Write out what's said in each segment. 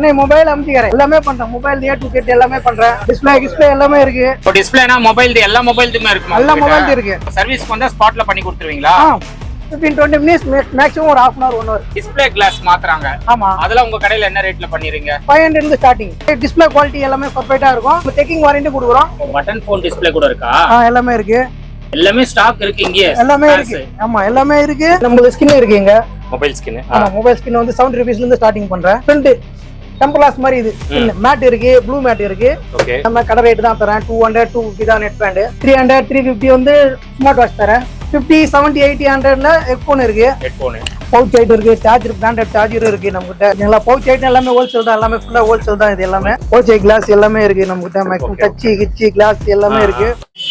Chennai mobile அமைச்சிக்கிறேன் எல்லாமே பண்றேன். Mobile A to set எல்லாமே பண்றேன். டிஸ்பிளே டிஸ்பிளே எல்லாமே இருக்கு. இப்போ டிஸ்பிளேனா மொபைல் எல்லா மொபைல்துமே இருக்குமா எல்லா மொபைல் இருக்கு. சர்வீஸ்க்கு வந்தா ஸ்பாட்ல பண்ணி கொடுத்துருவீங்களா? ஃபிஃப்டீன் டுவெண்ட்டி மினிட்ஸ் மேக்ஸிமம் ஒரு half an hour one hour display glass மாத்துறாங்க. ஆமா. அதெல்லாம் உங்க கடையில என்ன ரேட்ல பண்ணிருங்க five hundred starting display quality எல்லாமே பர்ஃபெக்டா இருக்கும். செக்கிங் வாரண்டி கொடுக்குறோம். பட்டன் ஃபோன் டிஸ்பிளே கூட இருக்கா? ஆ எல்லாமே இருக்கு. எல்லாமே ஸ்டாக் இருக்கு இங்கே எல்லாமே இருக்கு. ஆமா எல்லாமே இருக்கு. நம்மளுக்கு ஸ்கின் இருக்கு இங்க. மொபைல் ஸ்கின் ஆமா மொபைல் ஸ்கின் வந்து செவன்டி ருபீஸ்ல இருந்து ஸ்டார்டிங் பண்றேன். ஃப்ரண்ட் டெம்பர் மாதிரி இது. மேட் இருக்கு ப்ளூ மேட் இருக்கு. நம்ம கடை ரேட் தான் தரேன். டூ ஹண்ட்ரட் டூ ஃபிஃப்டி தான் net band three hundred three fifty வந்து ஸ்மார்ட் வாட்ச் தரேன் ஃபிஃப்டி செவன்ட்டி எயிட்டி ஹண்ட்ரட்ல ஹெட்ஃபோன் இருக்கு. பவுச் ஐட்டம் இருக்கு சார்ஜர் பிராண்டட் சார்ஜர் இருக்கு நம்ம கிட்ட நல்லா பவுச் ஐட்டம் எல்லாமே ஹோல்சேல் தான். எல்லாமே ஃபுல்லா ஹோல்சேல் தான் இது எல்லாமே. பவுச் கிளாஸ் எல்லாமே இருக்கு நம்ம கிட்ட மேக்ஸிமம் டச்சு கிச்சி கிளாஸ் எல்லாமே இருக்கு.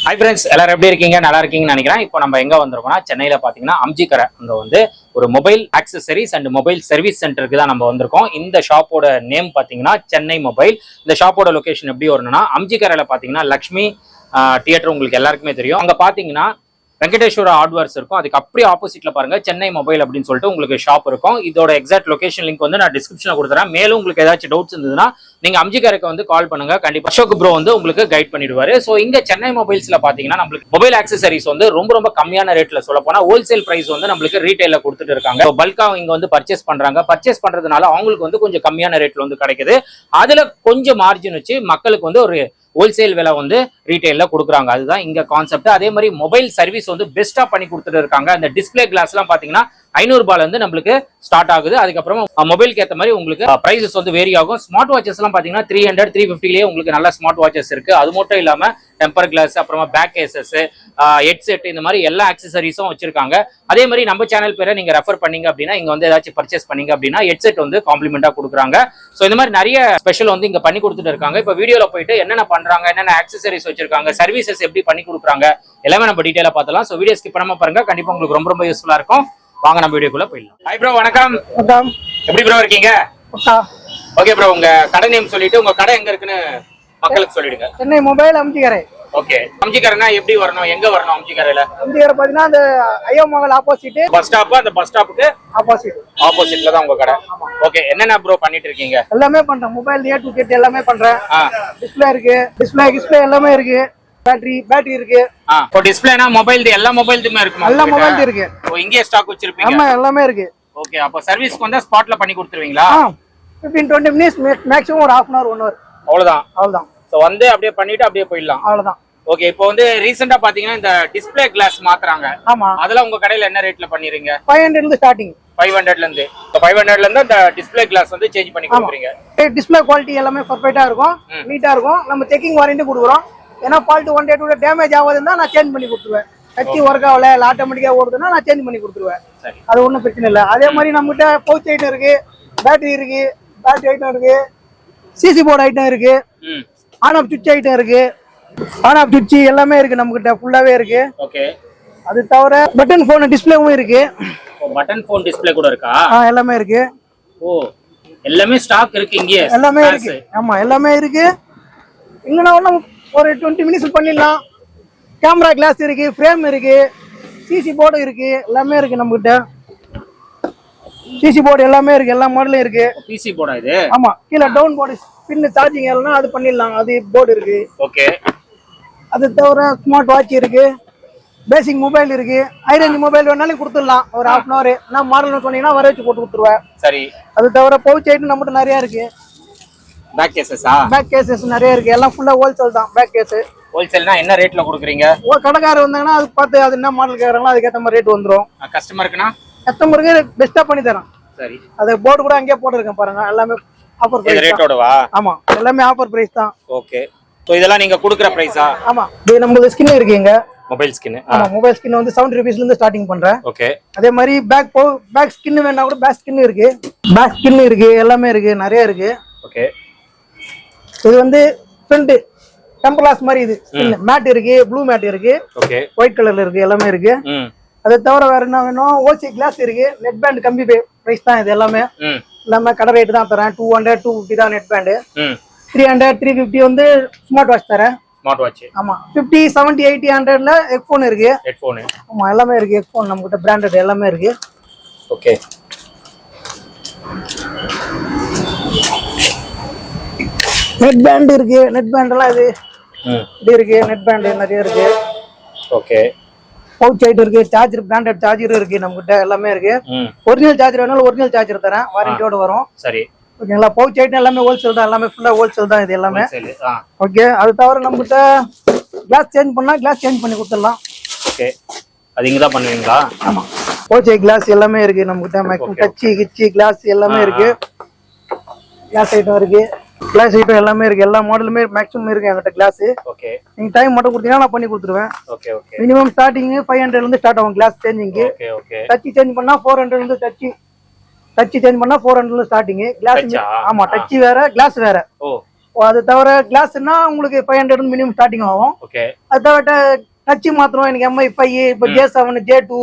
ஹை ஃப்ரெண்ட்ஸ் எல்லாரும் எப்படி இருக்கீங்க? நல்லா இருக்கீங்கன்னு நினைக்கிறேன். இப்போ நம்ம எங்க வந்திருக்கோம்னா சென்னையில பாத்தீங்கன்னா அம்ஜிக்கரை அங்க வந்து ஒரு mobile accessories and mobile service சென்டருக்கு தான் நம்ம வந்திருக்கோம். இந்த ஷாப்போட நேம் பாத்தீங்கன்னா சென்னை மொபைல் இந்த ஷாப்போட லொகேஷன் எப்படி வரணும்னா அம்ஜிக்கரையில பாத்தீங்கன்னா லக்ஷ்மி தியேட்டர் உங்களுக்கு எல்லாருக்குமே தெரியும். அங்க பாத்தீங்கன்னா வெங்கடேஸ்வரா ஹார்ட்வேர்ஸ் இருக்கும். அதுக்கு அப்படியே ஆப்போசிட்ல பாருங்க சென்னை மொபைல் அப்படின்னு சொல்லிட்டு உங்களுக்கு ஷாப் இருக்கும். இதோட எக்ஸாக்ட் லொகேஷன் லிங்க் வந்து நான் டிஸ்கிரிப்ஷன்ல கொடுத்துறேன். மேலும் உங்களுக்கு ஏதாச்சும் டவுட்ஸ் இருந்ததுன்னா நீங்க அம்ஜிக்காருக்கு வந்து கால் பண்ணுங்க. கண்டிப்பா அசோக் ப்ரோ வந்து உங்களுக்கு கைட் பண்ணிடுவாரு. ஸோ இங்க சென்னை மொபைல்ஸ்ல பாத்தீங்கன்னா நம்மளுக்கு மொபைல் ஆக்சசரிஸ் வந்து ரொம்ப ரொம்ப கம்மியான ரேட்ல சொல்ல போனா ஹோல்சேல் பிரைஸ் வந்து நம்மளுக்கு ரீட்டைல கொடுத்துட்டு இருக்காங்க. பல்கா இங்க வந்து பர்ச்சேஸ் பண்றாங்க. பர்ச்சேஸ் பண்றதுனால அவங்களுக்கு வந்து கொஞ்சம் கம்மியான ரேட்ல வந்து கிடைக்குது. அதுல கொஞ்சம் மார்ஜின் வச்சு மக்களுக்கு வந்து ஒரு ஹோல்சேல் விலை வந்து ரீட்டைலில் கொடுக்குறாங்க. அதுதான் இங்க கான்செப்ட் அதே மாதிரி மொபைல் சர்வீஸ் வந்து பெஸ்டா பண்ணி கொடுத்துட்டு இருக்காங்க. அந்த டிஸ்பிளே கிளாஸ் எல்லாம் ஐநூறுபால வந்து இருந்து நம்மளுக்கு ஸ்டார்ட் ஆகுது. அதுக்கப்புறம் மொபைலுக்கு ஏற்ற மாதிரி உங்களுக்கு பிரைசஸ் வந்து வேரி ஆகும். ஸ்மார்ட் வாட்சஸ் எல்லாம் பாத்தீங்கன்னா த்ரீ ஹண்ட்ரட் த்ரீ ஃபிஃப்டிலேயே உங்களுக்கு நல்ல ஸ்மார்ட் வாட்சஸ் இருக்கு. அது மட்டும் இல்லாம டெம்பர் கிளாஸ் அப்புறமா பேக் கேசஸ் ஹெட்செட் இந்த மாதிரி எல்லா ஆக்சசரிஸும் வச்சிருக்காங்க. அதே மாதிரி நம்ம சேனல் பேரை நீங்க ரெஃபர் பண்ணீங்க அப்படின்னா இங்க வந்து ஏதாச்சும் பர்ச்சேஸ் பண்ணீங்க அப்படின்னா ஹெட்செட் வந்து காம்ப்ளிமெண்டா கொடுக்குறாங்க. ஸோ இந்த மாதிரி நிறைய ஸ்பெஷல் வந்து இங்க பண்ணி கொடுத்துட்டு இருக்காங்க. இப்போ வீடியோல போயிட்டு என்னென்ன பண்றாங்க என்னென்ன ஆக்சசரிஸ் வச்சிருக்காங்க சர்வீசஸ் எப்படி பண்ணி கொடுக்குறாங்க எல்லாமே நம்ம டீட்டெயிலா பார்த்தலாம் ஸோ வீடியோ ஸ்கிப் பண்ணாம பாருங்க. கண்டிப்பா உங்களுக்கு ரொம்ப ரொம்ப யூஸ்ஃபுல்லா இருக்கும். வாங்க நம்ம வீடியோக்குள்ள போயிடலாம். ஹாய் ப்ரோ வணக்கம். அதான் எப்படி ப்ரோ இருக்கீங்க? ஓகே. ப்ரோ உங்க கடை நேம் சொல்லிட்டு உங்க கடை எங்க இருக்குன்னு மக்களுக்கு சொல்லிடுங்க. சென்னை மொபைல் அமைச்சிக்கிறேன் ஓகே அம்ஜிக்கரைனா எப்படி வரணும்? எங்க வரணும் அம்ஜிக்கரையில அமைச்சிக்கிற பாத்தீங்கன்னா அந்த ஐயோ மகள் ஆப்போசிட் பஸ் ஸ்டாப் அந்த பஸ் ஸ்டாப்புக்கு ஆப்போசிட் ஆப்போசிட்ல தான் உங்க கடை. ஓகே என்னென்ன ப்ரோ பண்ணிட்டு இருக்கீங்க? எல்லாமே பண்றேன். மொபைல் ஏ டு செட் எல்லாமே பண்றேன். டிஸ்பிளே இருக்கு. டிஸ்பிளே டிஸ்பிளே எல்லாமே இருக்கு. பேட்டரி பேட்டரி இருக்கு. இப்போ டிஸ்பிளேனா மொபைல் எல்லா மொபைல்துமே இருக்குமா எல்லா? மொபைல் இருக்கு. இங்கே ஸ்டாக் வச்சிருப்பீங்க? ஆமா எல்லாமே இருக்கு. ஓகே அப்போ சர்வீஸ்க்கு வந்தா ஸ்பாட்ல பண்ணி கொடுத்துருவீங்களா? ஃபிஃப்டீன் டுவெண்ட்டி மினிட்ஸ் மேக்ஸிமம் ஒரு half an hour one hour அவ்வளவுதான்? அவ்வளவுதான். ஸோ வந்து அப்படியே பண்ணிட்டு அப்படியே போயிடலாம். அவ்வளவுதான். ஓகே இப்போ வந்து ரீசெண்டா பாத்தீங்கன்னா இந்த டிஸ்பிளே கிளாஸ் மாத்துறாங்க. ஆமா. அதெல்லாம் உங்க கடையில என்ன ரேட்ல பண்ணிருங்க ஃபைவ் ஹண்ட்ரட் இருந்து ஸ்டார்டிங் ஃபைவ் ஹண்ட்ரட்ல இருந்து. இப்போ ஃபைவ் ஹண்ட்ரட்ல இருந்து அந்த டிஸ்பிளே கிளாஸ் வந்து சேஞ்ச் பண்ணி கொடுக்குறீங்க. டிஸ்பிளே குவாலிட்டி எல்லாமே பர்ஃபெக்டா இருக்கும். நீட்டா இருக்கும். நம்ம செக்கிங் வாரண்டி கொடுக்குறோம். ஏன்னா fault one day two damage ஆகுதுன்னா நான் சேஞ்ச் பண்ணி கொடுத்துருவேன். டச்சு ஒர்க் ஆகல இல்லை ஆட்டோமேட்டிக்கா ஓடுதுன்னா நான் சேஞ்ச் பண்ணி கொடுத்துருவேன். அது ஒன்றும் பிரச்சனை இல்லை. அதே மாதிரி நம்மகிட்ட பவுச் ஐட்டம் இருக்கு பேட்டரி இருக்கு பேட்டரி ஐட்டம் இருக்கு சிசி போர்டு ஐட்டம் இருக்கு ஆன் ஆஃப் சுவிட்ச் ஐட்டம் இருக்கு ஆன் ஆஃப் சுவிட்ச் எல்லாமே இருக்கு நம்மகிட்ட ஃபுல்லாவே இருக்கு. ஓகே அது தவிர பட்டன் ஃபோன் டிஸ்பிளேவும் இருக்கு. பட்டன் ஃபோன் டிஸ்பிளே கூட இருக்கா? ஆ, எல்லாமே இருக்கு. ஓ எல்லாமே ஸ்டாக் இருக்கு இங்கே எல்லாமே இருக்கு. ஆமா எல்லாமே இருக்கு. இல்லைன்னா ஒன்றும் ஒரு டுவெண்ட்டி மினிட்ஸ் பண்ணிடலாம். கேமரா கிளாஸ் இருக்கு ஃப்ரேம் இருக்கு சிசி போர்டு இருக்கு எல்லாமே இருக்கு நம்மகிட்ட. சிசி போர்டு எல்லாமே இருக்கு எல்லா மாடலும் இருக்கு. பிசி போர்டா இது? ஆமா கீழே டவுன் போர்டு பின்னு சார்ஜிங் எல்லாம் அது பண்ணிடலாம். அது போர்டு இருக்கு. ஓகே அது தவிர ஸ்மார்ட் வாட்ச் இருக்கு. பேசிக் மொபைல் இருக்கு. ஹை ரேஞ்ச் மொபைல் வேணாலும் கொடுத்துடலாம். ஒரு ஹாஃப் அன் ஹவர் நான் மாடல் சொன்னீங்கன்னா வர வச்சு போட்டு கொடுத்துருவேன். சரி. அது தவிர பவுச் ஐட்டம் நம்மகிட்ட நிறைய இருக்கு. பேக் கேசஸா பேக் கேசஸ் நிறைய இருக்கு. எல்லாம் ஃபுல்லா ஹோல்சேல் தான். பேக் கேஸ் ஹோல்சேல்னா என்ன ரேட்ல கொடுக்குறீங்க? ஓ கடைக்காரர் வந்தாங்கன்னா அது பார்த்து அது என்ன மாடல் கேட்குறாங்களோ அதுக்கேற்ற மாதிரி ரேட் வந்துடும் கஸ்டமருக்குனா கஸ்டமருக்கு பெஸ்ட்டாக பண்ணி தரேன். சரி. அது போர்டு கூட அங்கேயே போட்டிருக்கேன் பாருங்க. எல்லாமே ஆஃபர் பிரைஸ் ரேட்டோடவா ஆமா. எல்லாமே ஆஃபர் பிரைஸ் தான். ஓகே ஸோ இதெல்லாம் நீங்க கொடுக்குற பிரைஸா ஆமா. இது நம்மளுக்கு ஸ்கின் இருக்குங்க மொபைல் ஸ்கின் ஆமா மொபைல் ஸ்கின் வந்து செவன்டி ருபீஸ்ல இருந்து ஸ்டார்டிங் பண்றேன். ஓகே அதே மாதிரி பேக் பேக் ஸ்கின் வேணா கூட பேக் ஸ்கின் இருக்கு. பேக் ஸ்கின் இருக்கு. எல்லாமே இருக்கு. நிறைய இருக்கு. ஓகே இது வந்து ஃப்ரண்ட் டெம்பலாஸ் மாதிரி இது. மேட் இருக்கு ப்ளூ மேட் இருக்கு. ஓகே ஒயிட் கலர்ல இருக்கு எல்லாமே இருக்கு. அதை தவிர வேற என்ன வேணும்? ஓசி கிளாஸ் இருக்கு. நெட் பேண்ட் கம்மி பிரைஸ் தான் இது எல்லாமே. எல்லாமே கடை ரேட் தான் தரேன். டூ ஹண்ட்ரட் டூ ஃபிஃப்டி தான் net band three hundred three fifty வந்து ஸ்மார்ட் வாட்ச் தரேன். ஸ்மார்ட் வாட்ச் ஆமா. ஃபிஃப்டி செவன்ட்டி எயிட்டி ஹண்ட்ரட்ல ஹெட்ஃபோன் இருக்கு. ஹெட்ஃபோனு ஆமா எல்லாமே இருக்கு. ஹெட்ஃபோன் நம்ம கிட்ட பிராண்டட் எல்லாமே இருக்கு. ஓகே நெட் பேண்ட் இருக்கு. நெட் பேண்ட் எல்லாம் இது. இது இருக்கு. நெட் பேண்ட் நிறைய இருக்கு. ஓகே. பவுச் ஐட்டம் இருக்கு. சார்ஜர் பிராண்டட் சார்ஜர் இருக்கு நம்ம கிட்ட எல்லாமே இருக்கு. ஒரிஜினல் சார்ஜர் வேணாலும் ஒரிஜினல் சார்ஜர் தரேன். வாரண்டியோட வரும். சரி. ஓகேங்களா பவுச் ஐட்டம் எல்லாமே ஹோல்சேல் தான். எல்லாமே ஃபுல்லா ஹோல்சேல் தான் இது எல்லாமே. ஓகே அது தவிர நம்ம கிட்ட கிளாஸ் சேஞ்ச் பண்ணா கிளாஸ் சேஞ்ச் பண்ணி கொடுத்துடலாம். ஓகே. அது இங்கே தான் பண்ணுவீங்களா? ஆமா. ஓகே கிளாஸ் எல்லாமே இருக்கு நம்ம கிட்ட டச்சு கிச்சி கிளாஸ் எல்லாமே இருக்கு. கிளாஸ் ஐட்டம் இருக்கு. கிளாஸ் ஐட்டம் எல்லாமே இருக்கு. எல்லா மாடலுமே மேக்ஸிமம் இருக்கு என்கிட்ட கிளாஸ் ஓகே நீங்க டைம் மட்டும் கொடுத்தீங்கன்னா நான் பண்ணி கொடுத்துருவேன். Okay okay minimum starting five ஹண்ட்ரட்ல இருந்து ஸ்டார்ட் ஆகும் கிளாஸ் சேஞ்சிங்கு ஓகே ஓகே டச் சேஞ்ச் பண்ணா ஃபோர் ஹண்ட்ரட்ல இருந்து டச் டச் சேஞ்ச் பண்ணா ஃபோர் ஹண்ட்ரட்ல ஸ்டார்டிங் கிளாஸ்? ஆமா டச் வேற கிளாஸ் வேற. அது தவிர கிளாஸ்னா உங்களுக்கு ஃபைவ் ஹண்ட்ரட் மினிமம் ஸ்டார்டிங் ஆகும். அது தவிர டச் மாத்திரம் எனக்கு எம்ஐ ஃபைவ் இப்போ ஜே செவன் ஜே டூ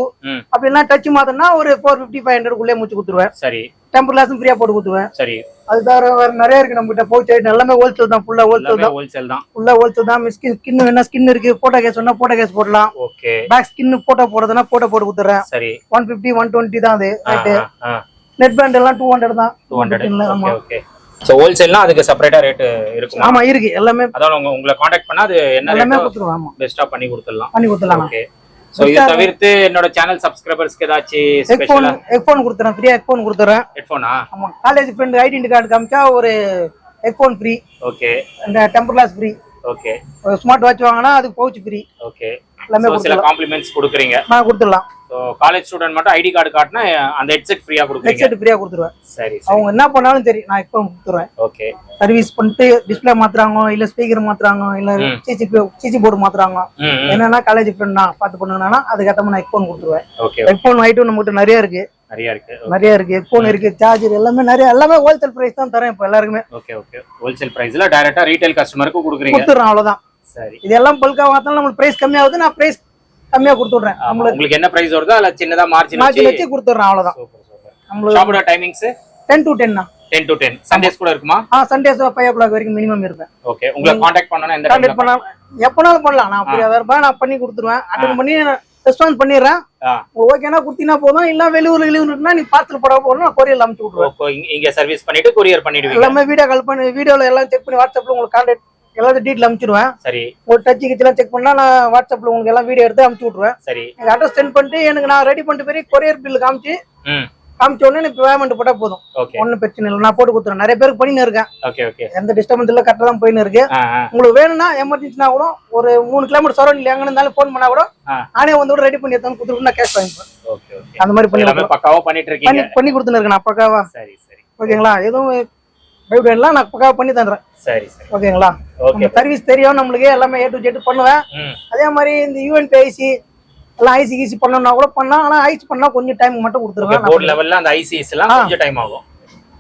அப்படின்னா டச் மாத்திரம்னா ஒரு ஃபோர் ஃபிஃப்டி ஃபைவ் ஹண்ட்ரட்குள்ளே முடிச்சு கொடுத்துருவேன். சரி. டெம்பர் கிளாஸும் ஃப்ரீயா போட்டு கொடுத்துருவேன் சரி. அது தவிர வேற நிறைய இருக்கு நம்ம கிட்ட பவுச் ஐட்டம் எல்லாமே ஹோல்சேல் தான். ஃபுல்லா ஹோல்சேல் தான். ஹோல்சேல் தான். ஃபுல்லா ஹோல்சேல் தான். ஸ்கின் ஸ்கின் வேணா ஸ்கின் இருக்கு? போட்டோ கேஸ் வேணா போட்டோ கேஸ் போடலாம். ஓகே பேக் ஸ்கின் போட்டோ போடுறதுனா போட்டோ போட்டு கொடுத்துறேன் சரி. ஒன் ஃபிஃப்டி ஒன் டுவெண்ட்டி தான் அது. நெட் பேண்ட் எல்லாம் டூ ஹண்ட்ரட் தான். டூ ஹண்ட்ரட் ஆமா. ஓகே ஸோ ஹோல்சேல்னா அதுக்கு செப்பரேட்டா ரேட்டு இருக்குமா? ஆமா இருக்கு. எல்லாமே அதாவது உங்க உங்களை காண்டாக்ட் பண்ணா அது என்ன எல்லாமே கொடுத்துருவோம் ஆமா. பெஸ்டா பண்ணி கொடுத்துடலாம். பண்ணி கொடுத்துடலாம் ஓகே ஸோ இதை தவிர்த்து என்னோட சேனல் சப்ஸ்கிரைபர்ஸ்க்கு ஏதாச்சும் ஸ்பெஷலா ஹெட்ஃபோன் கொடுத்துறேன். ஃப்ரீயா ஹெட்ஃபோன் கொடுத்துறேன். ஹெட்ஃபோனா ஆமா. காலேஜ் ஃப்ரெண்ட் ஐடென்டி கார்டு காமிச்சா ஒரு ஹெட்ஃபோன் ஃப்ரீ ஓகே அந்த temper glass free okay smart watch வாங்கினா அதுக்கு பவுச் ஃப்ரீ ஓகே எல்லாமே சில காம்ப்ளிமெண்ட்ஸ் கொடுக்குறீங்க. நான் கொடுத்துடலாம். ஸோ காலேஜ் ஸ்டூடெண்ட் மட்டும் ஐடி கார்டு காட்டினா அந்த ஹெட்செட் ஃப்ரீயா கொடுக்குறீங்க ஹெட்செட் ஃப்ரீயா கொடுத்துருவேன். சரி அவங்க என்ன பண்ணாலும் சரி நான் ஹெட்ஃபோன் கொடுத்துருவேன். ஓகே சர்வீஸ் பண்ணிட்டு டிஸ்பிளே மாத்துறாங்க இல்ல ஸ்பீக்கர் மாத்துறாங்க இல்ல. சிசி சிசி போர்டு மாத்துறாங்க. என்னன்னா காலேஜ் ஃப்ரெண்ட் தான் பார்த்து பண்ணுங்கன்னா அதுக்கேற்ற நான் ஹெட்ஃபோன் கொடுத்துருவேன். ஓகே ஹெட்ஃபோன் ஐட்டம் நம்ம கிட்ட நிறைய இருக்கு. நிறைய இருக்கு. நிறைய இருக்கு. ஹெட்ஃபோன் இருக்கு சார்ஜர் எல்லாமே நிறைய எல்லாமே ஹோல்சேல் பிரைஸ் தான் தரேன் இப்போ எல்லாருக்குமே. ஓகே ஓகே ஹோல்சேல் பிரைஸ்ல டைரக்டா ரீட்டைல் கஸ்டமருக்கு கொடுக்குறீங்க. கொடுத்துறேன் அவ்வளவுதான். சரி. இதெல்லாம் பல்கா வாங்கினாலும் நம்மளுக்கு பிரைஸ் கம்மியாகுது நான் பிரைஸ் கம்மியா கொடுத்துடுறேன். உங்களுக்கு என்ன பிரைஸ் வருதோ அதுல சின்னதா மார்ஜின் மாற்றி வச்சு கொடுத்துட்றேன் அவ்வளவுதான். Super super. நம்மளுக்கு ஷாப்போட டைமிங்ஸ் டென் டு டென் தான் டென் டு டென் சண்டேஸ் கூட இருக்குமா? ஆ சண்டேஸ் ஃபைவ் ஓ கிளாக் வரைக்கும் மினிமம் இருப்பேன். ஓகே உங்களை காண்டாக்ட் பண்ணனும் எந்த கான்டாக்ட் பண்ணா எப்பனாலும் பண்ணலாம். நான் அப்படி அதை இருப்பேன் நான் பண்ணி கொடுத்துருவேன். அட்டன் பண்ணி ரெஸ்பான்ஸ் பண்ணிடுறேன். ஓகேனா கொடுத்தீங்கன்னா போதும். இல்ல வெளியூர் வெளியூர்னா நீ பார்சல் போட போறோம் நான் கொரியர்ல அமுச்சு விட்டுருவேன். இங்க- சர்வீஸ் பண்ணிட்டு கொரியர் பண்ணிடுவீங்க. எல்லாமே வீடியோ கால் பண்ணி வீடியோல எல்லாம் செக் பண்ணி வாட்ஸ்அப்ல உங்களுக்கு கான்டாக்ட் எல்லாத்தையும் டீட்டெயில் அமுச்சிடுவேன். சரி. ஒரு டச்சு கிச்செல்லாம் செக் பண்ணா நான் வாட்ஸ்அப்ல உங்களுக்கு எல்லாம் வீடியோ எடுத்து அமுச்சு விட்டுருவேன். சரி. எனக்கு அட்ரஸ் சென்ட் பண்ணிட்டு எனக்கு நான் ரெடி பண்ணிட்டு போய் கொரியர் பில் காமிச்சு காமிச்ச உடனே எனக்கு பேமெண்ட் போட்டா போதும். ஒன்றும் பிரச்சனை இல்லை. நான் போட்டு கொடுத்துறேன். நிறைய பேருக்கு பண்ணின்னு இருக்கேன். எந்த டிஸ்டர்பன்ஸ் இல்லை கரெக்டாக தான் போயின்னு இருக்கு. உங்களுக்கு வேணும்னா எமர்ஜென்சினா கூட ஒரு மூணு கிலோமீட்டர் சரௌண்டிங் எங்க இருந்தாலும் ஃபோன் பண்ணா கூட. நானே வந்து ரெடி பண்ணி எடுத்து கொடுத்துருக்கேன் நான் கேஷ் வாங்கிப்பேன் அந்த மாதிரி பண்ணி பக்காவா பண்ணிட்டு பண்ணி இருக்கீங்க பண்ணி கொடுத்துன்னு இருக்கேன் நான் பக்காவா. சரி சரி. ஓகேங்களா? எதுவும் பயப்படலாம் நான் பக்காவா பண்ணி தந்துடுறேன் சரி சரி. ஓகேங்களா? ஓகே நம்ம சர்வீஸ் தெரியும் நம்மளுக்கு எல்லாமே ஏ டு ஜெட் பண்ணுவேன். அதே மாதிரி இந்த யூஎன்பி ஐசி எல்லாம் ஐசி ஈசி பண்ணணும்னா கூட பண்ணலாம். ஆனா ஐசி பண்ணா கொஞ்சம் டைம் மட்டும் கொடுத்துருவேன். போர்ட் லெவல்ல அந்த ஐசிஸ் எல்லாம் கொஞ்சம் டைம் ஆகும்.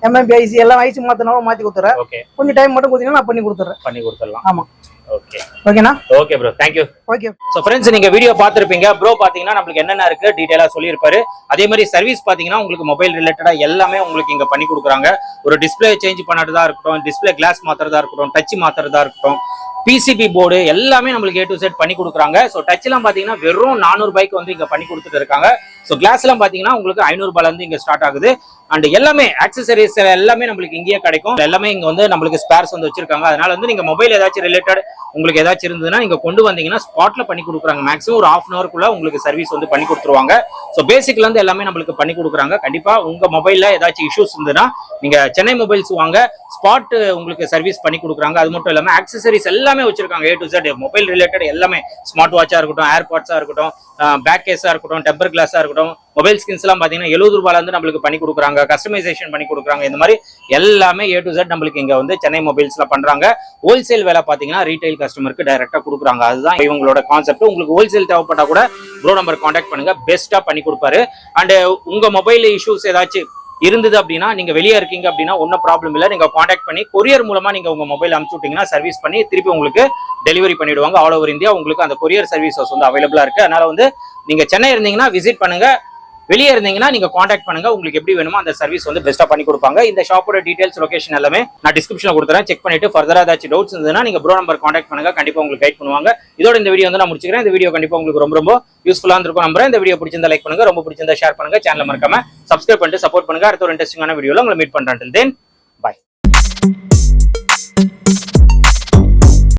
எம்எம்பி ஐசி எல்லாம் ஐசி மாத்தினாலும் மாத்தி கொடுத்துறேன். கொஞ்சம் டைம் மட்டும் கொடுத்தீங்கன்னா நான் பண்ணி கொடுத்துறேன். பண்ணி கொடுத்துடலாம். ஆமா. ஓகே ஓகேண்ணா okay bro thank you okay so friends நீங்க வீடியோ பார்த்துருப்பீங்க. ப்ரோ பாத்தீங்கன்னா நம்மளுக்கு என்னென்ன இருக்கு? டீடைலா சொல்லியிருப்பாரு. அதே மாதிரி சர்வீஸ் பாத்தீங்கன்னா உங்களுக்கு மொபைல் ரிலேட்டடா எல்லாமே உங்களுக்கு இங்க பண்ணி கொடுக்குறாங்க. ஒரு டிஸ்ப்ளே சேஞ்ச் பண்ணறதா இருக்கட்டும் டிஸ்ப்ளே கிளாஸ் மாத்துறதா இருக்கட்டும் டச் மாத்துறதா இருக்கட்டும். பிசிபி போர்டு எல்லாமே நம்மளுக்கு ஏ டு செட் பண்ணி கொடுக்குறாங்க. ஸோ டச்லாம் பார்த்தீங்கன்னா வெறும் நானூறுபாய்க்கு வந்து இங்கே பண்ணி கொடுத்துட்டு இருக்காங்க. ஸோ கிளாஸ்லாம் பார்த்தீங்கன்னா உங்களுக்கு ஐநூறுபாலேருந்து இங்கே ஸ்டார்ட் ஆகுது. அண்ட் எல்லாமே ஆக்சசரிஸ் எல்லாமே நம்மளுக்கு இங்கேயே கிடைக்கும். எல்லாமே இங்கே வந்து நம்மளுக்கு ஸ்பேர்ஸ் வந்து வச்சிருக்காங்க. அதனால வந்து நீங்கள் மொபைல் ஏதாச்சும் ரிலேட்டட் உங்களுக்கு ஏதாச்சும் இருந்ததுன்னா நீங்கள் கொண்டு வந்தீங்கன்னா ஸ்பாட்ல பண்ணி கொடுக்குறாங்க. மேக்ஸிமம் ஒரு ஆஃப் அன் ஹவருக்குள்ள உங்களுக்கு சர்வீஸ் வந்து பண்ணி கொடுத்துருவாங்க. ஸோ பேசிக்லேருந்து எல்லாமே நம்மளுக்கு பண்ணி கொடுக்குறாங்க. கண்டிப்பாக உங்கள் மொபைலில் ஏதாச்சும் இஷ்யூஸ் இருந்ததுன்னா நீங்கள் சென்னை மொபைல்ஸ் வாங்க. ஸ்பாட் உங்களுக்கு சர்வீஸ் பண்ணி கொடுக்குறாங்க. அது மட்டும் இல்லாமல் ஆக்சசரிஸ் எல்லாமே வச்சிருக்காங்க. A to Z mobile related எல்லாமே. ஸ்மார்ட் வாட்சா இருக்கட்டும் ஏர்பாட்ஸா இருக்கட்டும் பேக் கேஸா இருக்கட்டும் டெம்பர் கிளாஸாக இருக்கட்டும் மொபைல் ஸ்கின்ஸ் எல்லாம் பார்த்தீங்கன்னா எழுபது ரூபாயில இருந்து நம்மளுக்கு பண்ணி கொடுக்குறாங்க. கஸ்டமைசேஷன் பண்ணி கொடுக்குறாங்க. இந்த மாதிரி எல்லாமே ஏ டு Z நம்மளுக்கு இங்கே வந்து சென்னை மொபைல்ஸ்ல பண்றாங்க. ஹோல்சேல் வேலை பார்த்தீங்கன்னா ரீட்டைல் கஸ்டமருக்கு டைரக்டா கொடுக்குறாங்க. அதுதான் இவங்களோட கான்செப்ட் உங்களுக்கு ஹோல்சேல் தேவைப்பட்டா கூட ப்ரோ நம்பர் காண்டாக்ட் பண்ணுங்க. பெஸ்ட்டாக பண்ணி கொடுப்பாரு. அண்ட் உங்க மொபைல் இஷ்யூஸ் ஏதாச்சும் இருந்தது அப்படின்னா நீங்க வெளியே இருக்கீங்க அப்படின்னா ஒன்றும் ப்ராப்ளம் இல்லை. நீங்க காண்டாக்ட் பண்ணி கொரியர் மூலமா நீங்க உங்க மொபைல் அனுப்பிச்சு விட்டீங்கன்னா சர்வீஸ் பண்ணி திருப்பி உங்களுக்கு டெலிவரி பண்ணிடுவாங்க. ஆல் ஓவர் இந்தியா உங்களுக்கு அந்த கொரியர் சர்வீசஸ் வந்து அவைலபிளா இருக்கு. அதனால வந்து நீங்க சென்னை இருந்தீங்கன்னா விசிட் பண்ணுங்க. வெளியே இருந்தீங்கன்னா நீங்க காண்டாக்ட் பண்ணுங்க. உங்களுக்கு எப்படி வேணுமோ அந்த சர்வீஸ் வந்து பெஸ்ட்டா பண்ணி கொடுப்பாங்க. இந்த ஷாப்போட டீடைல்ஸ் லொகேஷன் எல்லாமே நான் டிஸ்கிரிப்ஷன்ல கொடுத்துறேன். செக் பண்ணிட்டு ஃபர்தரா ஏதாச்சும் டவுட்ஸ் இருந்ததுன்னா நீங்க ப்ரோ நம்பர் காண்டாக்ட் பண்ணுங்க. கண்டிப்பா உங்களுக்கு கைட் பண்ணுவாங்க. இதோட இந்த வீடியோ வந்து நான் முடிச்சுக்கிறேன். இந்த வீடியோ கண்டிப்பா உங்களுக்கு ரொம்ப ரொம்ப யூஸ்ஃபுல்லா இருந்திருக்கும் நம்புறேன். இந்த வீடியோ பிடிச்சிருந்தா லைக் பண்ணுங்க. ரொம்ப பிடிச்சிருந்தா ஷேர் பண்ணுங்க. சேனல் மறக்காம சப்ஸ்கிரைப் பண்ணிட்டு சப்போர்ட் பண்ணுங்க. அடுத்த ஒரு இன்ட்ரெஸ்டிங்கான வீடியோல உங்களை மீட் பண்றேன். தென் பை